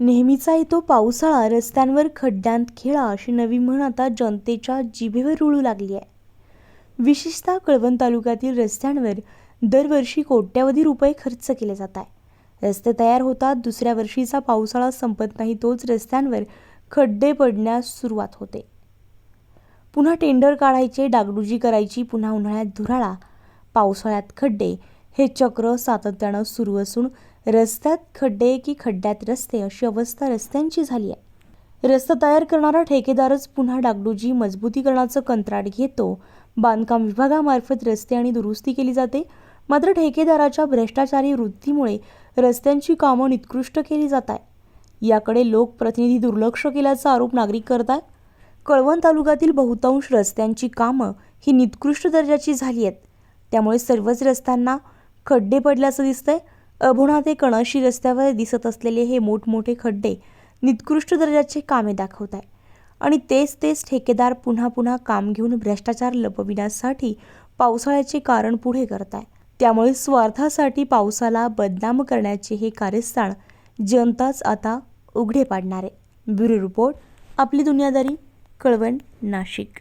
नेहमीचा येतो पावसाळा रस्त्यांवर खड्ड्यांत खेळा अशी नवी म्हण आता जनतेच्या जिभेवर रुळू लागली आहे. विशेषतः कळवण तालुक्यातील रस्त्यांवर दरवर्षी कोट्यवधी रुपये खर्च केले जात आहे. रस्ते तयार होतात दुसऱ्या वर्षीचा पावसाळा संपत नाही तोच रस्त्यांवर खड्डे पडण्यास सुरुवात होते. पुन्हा टेंडर काढायचे डागडुजी करायची पुन्हा उन्हाळ्यात धुराळा पावसाळ्यात खड्डे हे चक्र सातत्यानं सुरू असून रस्त्यात खड्डे की खड्ड्यात रस्ते अशी अवस्था रस्त्यांची झाली आहे. रस्ता तयार करणारा ठेकेदारच पुन्हा डागडुजी मजबूतीकरणाचं कंत्राट घेतो. बांधकाम विभागामार्फत रस्ते आणि दुरुस्ती केली जाते. मात्र ठेकेदाराच्या भ्रष्टाचारी वृत्तीमुळे रस्त्यांची कामं निकृष्ट केली जात आहे याकडे लोकप्रतिनिधी दुर्लक्ष केल्याचा आरोप नागरिक करतात कळवण तालुक्यातील बहुतांश रस्त्यांची कामं ही निकृष्ट दर्जाची झाली आहेत. त्यामुळे सर्वच रस्त्यांना खड्डे पडल्याचं दिसतंय. अभोणा ते कणशी रस्त्यावर दिसत असलेले हे मोठमोठे खड्डे निकृष्ट दर्जाचे कामे दाखवत आहे आणि तेच तेच ठेकेदार पुन्हा पुन्हा काम घेऊन भ्रष्टाचार लपविण्यासाठी पावसाळ्याचे कारण पुढे करत आहे त्यामुळे स्वार्थासाठी पावसाला बदनाम करण्याचे हे कार्यस्थान जनताच आता उघडे पाडणार. आहे ब्युरो रिपोर्ट आपली दुनियादारी कळवण नाशिक.